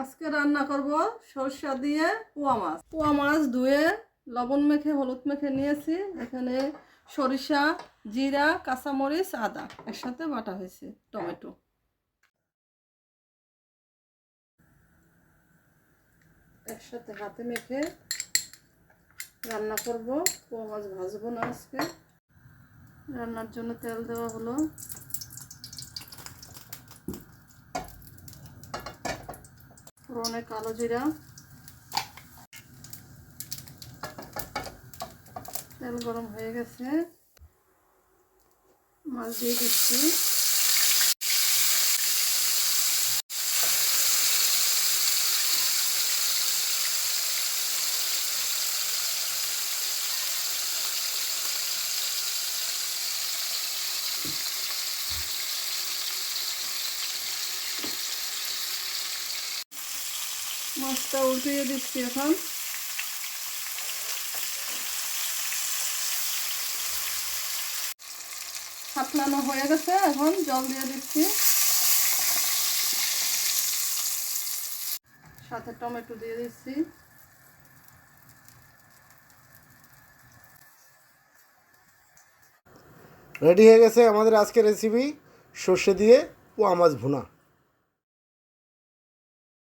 আজকে রান্না করব সরষা দিয়ে পোয়া মাছ। পোয়া মাছ ধুয়ে লবণ মেখে, হলুদ মেখে নিয়েছি। এখানে সরিষা, জিরা, কাঁচামরিচ, আদা একসাথে বাটা হয়েছে, টমেটো। একসাথে হাতে মেখে রান্না করব। পোয়া মাছ ভাজবো না আজকে। রান্নার জন্য তেল দেওয়া হলো। ফোড়নে কালো জিরা। তেল গরম হয়ে গেছে। মাছ দিয়ে দিচ্ছি। মাছটা উল্টিয়ে দিচ্ছি এখন। ফাটলানো হয়ে গেছে, এখন জল দিয়ে দিচ্ছি। সাথে টমেটো দিয়ে দিচ্ছি। রেডি হয়ে গেছে আমাদের আজকের রেসিপি সর্ষে দিয়ে ও আমাজ ভুনা।